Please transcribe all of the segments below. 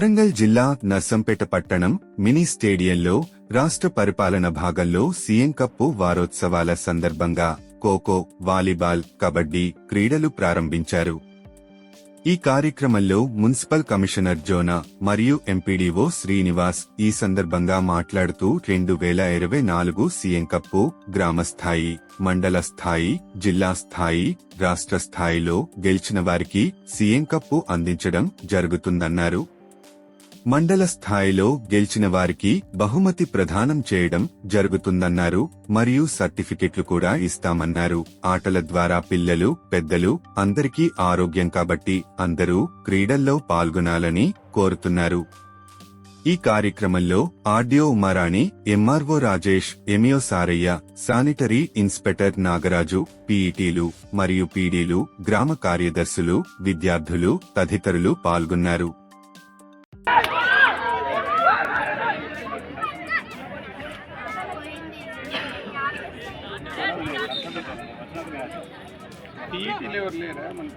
వరంగల్ జిల్లా నర్సంపేట పట్టణం మినీ స్టేడియంలో రాష్ట్ర పరిపాలన భాగంలో సీఎం కప్పు వారోత్సవాల సందర్భంగా ఖోఖో వాలీబాల్ కబడ్డీ క్రీడలు ప్రారంభించారు. ఈ కార్యక్రమంలో మున్సిపల్ కమిషనర్ జోనా మరియు ఎంపీడీఓ శ్రీనివాస్ ఈ సందర్భంగా మాట్లాడుతూ రెండు వేల ఇరవై నాలుగు సీఎం కప్పు గ్రామస్థాయి మండల స్థాయి జిల్లా స్థాయి రాష్ట్ర స్థాయిలో గెలిచిన వారికి సీఎం కప్పు అందించడం జరుగుతుందన్నారు. మండల స్థాయిలో గెలిచిన వారికి బహుమతి ప్రదానం చేయడం జరుగుతుందన్నారు మరియు సర్టిఫికెట్లు కూడా ఇస్తామన్నారు. ఆటల ద్వారా పిల్లలు పెద్దలు అందరికీ ఆరోగ్యం కాబట్టి అందరూ క్రీడల్లో పాల్గొనాలని కోరుతున్నారు. ఈ కార్యక్రమంలో RDO Uma Rani MRO Rajesh MEO Sarayya sanitary inspector Nagaraju పీఈటీలు మరియు పీడీలు గ్రామ కార్యదర్శులు విద్యార్థులు తదితరులు పాల్గొన్నారు. టీఈటీలు ఎవరు లేరా మన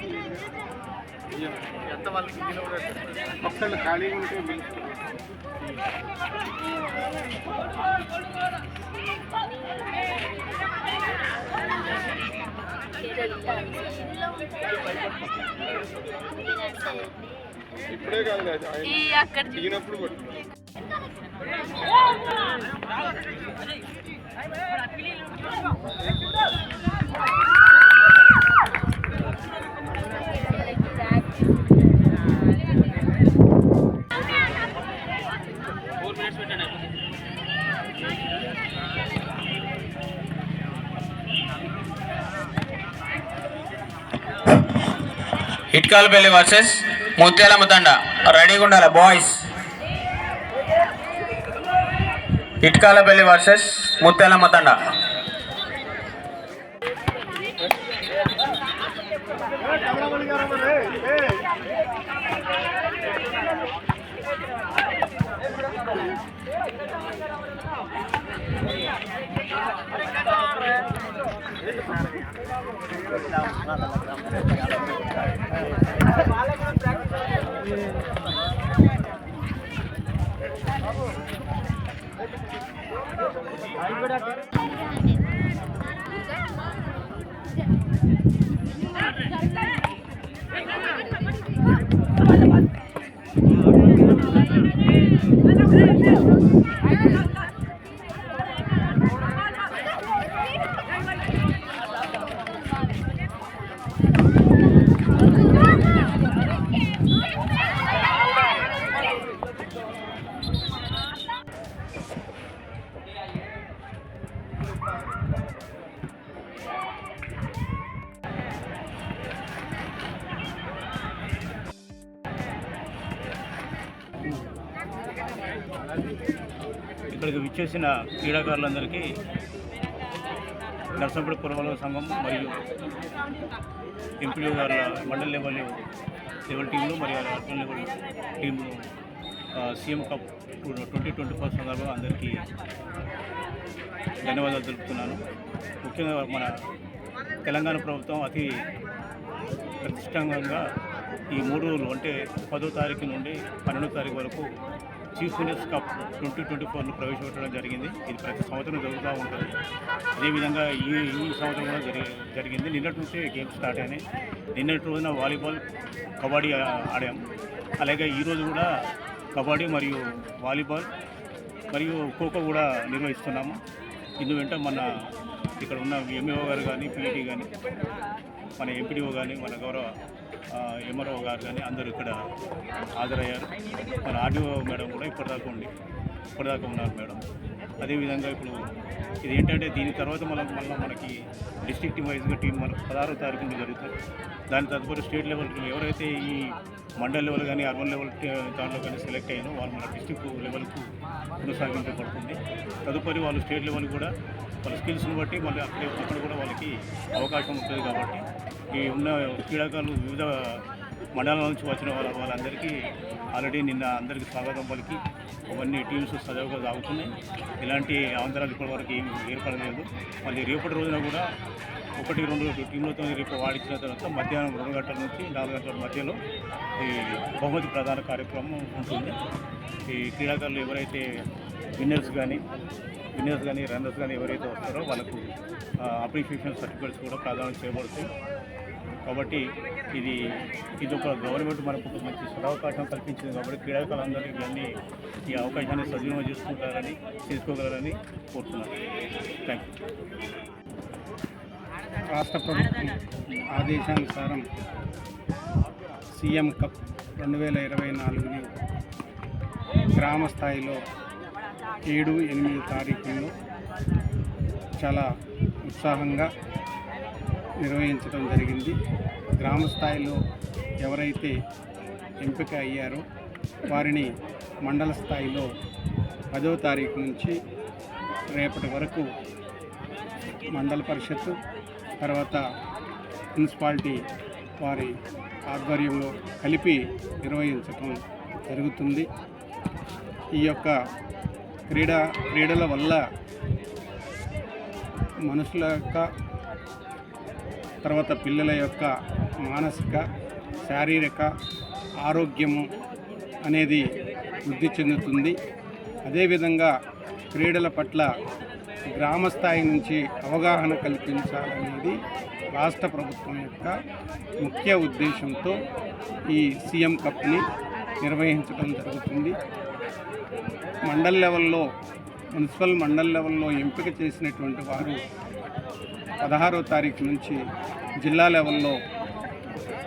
టీఈటీ ఎంత వాళ్ళకి ఒక్కళ్ళు ఖాళీగా ఉంటే పిలుచుకో. ఇప్పుడే కాదు కదా ఆయన ఈ అక్కడ చూ- దిగినప్పుడు కొట్టు ఇట్కాలపల్లి వర్సెస్ ముత్యాల తండ రెడీగా ఉండాలి బాయ్స్ ఇట్కాలపల్లి వర్సెస్ ముత్యాల ముతండ. ఇక్కడికి విచ్చేసిన క్రీడాకారులందరికీ నర్సంపడి పురపాలక సంఘం మరియు ఎంపీ గారుల మండల లెవెల్ లెవెల్ టీంలు మరియు అర్బన్ లెవెల్ టీంలు CM cup twenty twenty four సందర్భంగా అందరికీ ధన్యవాదాలు తెలుపుతున్నాను. ముఖ్యంగా మన తెలంగాణ ప్రభుత్వం అతి ప్రతిష్టంగా ఈ మూడు రోజులు అంటే పదో తారీఖు నుండి పన్నెండో తారీఖు వరకు chief minister cup twenty twenty ఫోర్ను ప్రవేశపెట్టడం జరిగింది. ఇది ప్రతి సంవత్సరం జరుగుతూ ఉంటుంది. అదేవిధంగా ఈ ఈ సంవత్సరం కూడా జరిగి జరిగింది. నిన్నటి నుంచే గేమ్స్ స్టార్ట్ అయినాయి. నిన్నటి రోజున వాలీబాల్ కబడ్డీ ఆడాము. ఆడాం అలాగే ఈరోజు కూడా కబడ్డీ మరియు వాలీబాల్ మరియు ఖోఖో కూడా నిర్వహిస్తున్నాము. ఇందు వెంట మన ఇక్కడ ఉన్న ఎంఏఓ గారు కానీ పీఈటీ కానీ మన ఎంపీడీఓ కానీ మన గౌరవ ఎంఆర్ఓ గారు కానీ అందరూ ఇక్కడ హాజరయ్యారు. మన ఆర్డీఓ మేడం కూడా ఇప్పటిదాకా ఉండి ఇప్పటిదాకా ఉన్నారు మేడం. అదేవిధంగా ఇప్పుడు ఇది ఏంటంటే దీని తర్వాత మనం మళ్ళీ మనకి డిస్ట్రిక్ట్ వైజ్గా టీం మనకు పదహారో తారీఖు జరుగుతుంది. దాని తదుపరి స్టేట్ లెవెల్కి ఎవరైతే ఈ మండల్ లెవెల్ కానీ అర్బన్ లెవెల్ దాంట్లో కానీ సెలెక్ట్ అయ్యాను వాళ్ళు మన డిస్ట్రిక్ట్ లెవెల్కు కొనసాగించబడుతుంది తదుపరి వాళ్ళు స్టేట్ లెవెల్ కూడా వాళ్ళ స్కిల్స్ని బట్టి మళ్ళీ అక్కడ అక్కడ కూడా వాళ్ళకి అవకాశం ఉంటుంది కాబట్టి ఈ ఉన్న క్రీడాకారులు వివిధ మండలం నుంచి వచ్చిన వాళ్ళ వాళ్ళందరికీ ఆల్రెడీ నిన్న అందరికీ స్వాగతం పలికి అవన్నీ టీమ్స్ సజావుగా సాగుతున్నాయి. ఎలాంటి అవంతరాలు ఇప్పటి వరకు ఏం ఏర్పడలేదు. మళ్ళీ రేపటి రోజున కూడా ఒకటి రెండు టీంలతో రేపు వాడించిన తర్వాత మధ్యాహ్నం రెండు గంటల నుంచి నాలుగు గంటల మధ్యలో ఈ బహుమతి ప్రధాన కార్యక్రమం ఉంటుంది. ఈ క్రీడాకారులు ఎవరైతే విన్నర్స్ కానీ విన్నర్స్ కానీ రన్నర్స్ కానీ ఎవరైతే వస్తారో వాళ్ళకు అప్రిషియేషన్ సర్టిఫికేట్స్ కూడా ప్రదానం చేయబడుతాయి. కాబట్టి ఇది ఇది ఒక గవర్నమెంట్ మనకు ఒక మంచి సదవకాశం కల్పించింది కాబట్టి క్రీడాకారులందరికీ ఇవన్నీ ఈ అవకాశాన్ని సద్వినియోగం చేసుకుంటారని చేసుకోగలరని కోరుతున్నాను. థ్యాంక్ యూ రాష్ట్ర ప్రభుత్వం ఆదేశానుసారం సీఎం కప్ రెండు వేల ఇరవై నాలుగుని గ్రామ స్థాయిలో ఏడు ఎనిమిది తారీఖుల్లో చాలా ఉత్సాహంగా నిర్వహించడం జరిగింది. గ్రామ స్థాయిలో ఎవరైతే ఎంపిక అయ్యారో వారిని మండల స్థాయిలో పదో తారీఖు నుంచి రేపటి వరకు మండల పరిషత్ తర్వాత మున్సిపాలిటీ వారి ఆధ్వర్యంలో కలిపి నిర్వహించటం జరుగుతుంది. ఈ యొక్క క్రీడా క్రీడల వల్ల మనుషుల యొక్క తర్వాత పిల్లల యొక్క మానసిక శారీరక ఆరోగ్యము అనేది వృద్ధి చెందుతుంది. అదేవిధంగా క్రీడల పట్ల గ్రామ స్థాయి నుంచి అవగాహన కల్పించాలనేది రాష్ట్ర ప్రభుత్వం యొక్క ముఖ్య ఉద్దేశంతో ఈ సీఎం కప్ని నిర్వహించడం జరుగుతుంది. మండల్ లెవెల్లో మున్సిపల్ మండల్ లెవెల్లో ఎంపిక చేసినటువంటి వారు పదహారో తారీఖు నుంచి జిల్లా లెవెల్లో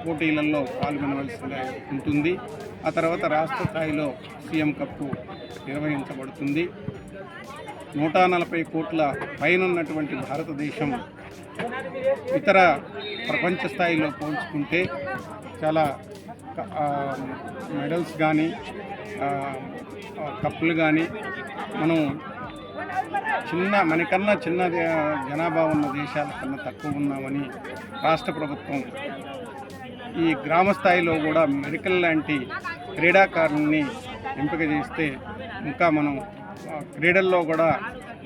పోటీలలో పాల్గొనవలసి ఉంటుంది. ఆ తర్వాత రాష్ట్ర స్థాయిలో సీఎం కప్పు నిర్వహించబడుతుంది. నూట నలభై కోట్ల పైన ఉన్నటువంటి భారతదేశం ఇతర ప్రపంచ స్థాయిలో పోల్చుకుంటే చాలా మెడల్స్ కానీ కప్పులు కానీ మనం చిన్న మనకన్నా చిన్న జనాభా ఉన్న దేశాల కన్నా తక్కువ ఉన్నామని రాష్ట్ర ప్రభుత్వం ఈ గ్రామ స్థాయిలో కూడా మెడికల్ లాంటి క్రీడాకారుల్ని ఎంపిక చేస్తే ఇంకా మనం క్రీడల్లో కూడా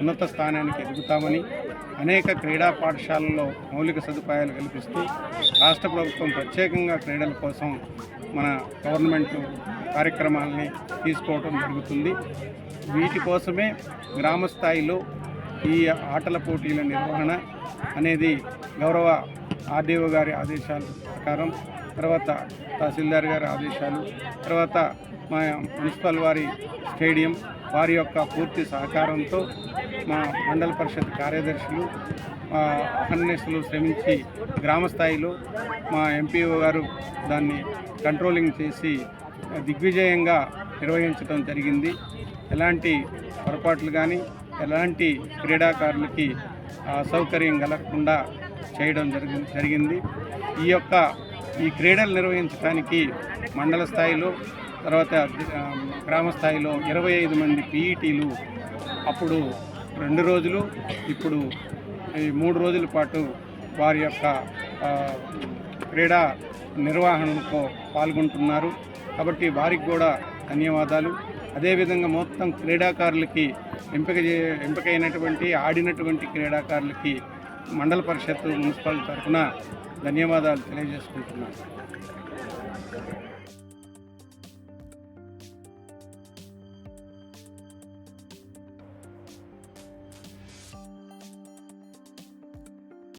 ఉన్నత స్థానానికి ఎదుగుతామని అనేక క్రీడా పాఠశాలల్లో మౌలిక సదుపాయాలు కల్పిస్తూ రాష్ట్ర ప్రభుత్వం ప్రత్యేకంగా క్రీడల కోసం మన గవర్నమెంట్ కార్యక్రమాలని తీసుకోవడం జరుగుతుంది. వీటి కోసమే గ్రామ స్థాయిలో ఈ ఆటల పోటీల నిర్వహణ అనేది గౌరవ ఆర్డీఓ గారి ఆదేశాల ప్రకారం తర్వాత తహసీల్దార్ గారి ఆదేశాలు తర్వాత మా మున్సిపల్ వారి స్టేడియం వారి యొక్క పూర్తి సహకారంతో మా మండల పరిషత్ కార్యదర్శులు మా అహర్నిశలు శ్రమించి గ్రామ స్థాయిలో మా ఎంపీఓ గారు దాన్ని కంట్రోలింగ్ చేసి దిగ్విజయంగా నిర్వహించడం జరిగింది. ఎలాంటి పొరపాట్లు కానీ ఎలాంటి క్రీడాకారులకి సౌకర్యం కలగకుండా చేయడం జరిగి జరిగింది. ఈ యొక్క ఈ క్రీడలు నిర్వహించడానికి మండల స్థాయిలో తర్వాత గ్రామ స్థాయిలో ఇరవై ఐదు మంది పీఈటీలు అప్పుడు రెండు రోజులు ఇప్పుడు ఈ మూడు రోజుల పాటు వారి యొక్క క్రీడా నిర్వహణకు పాల్గొంటున్నారు. కాబట్టి వారికి కూడా ధన్యవాదాలు. అదేవిధంగా మొత్తం క్రీడాకారులకి ఎంపిక చే ఎంపికైనటువంటి ఆడినటువంటి క్రీడాకారులకి మండల పరిషత్ మున్సిపల్ తరఫున ధన్యవాదాలు తెలియజేసుకుంటున్నాను.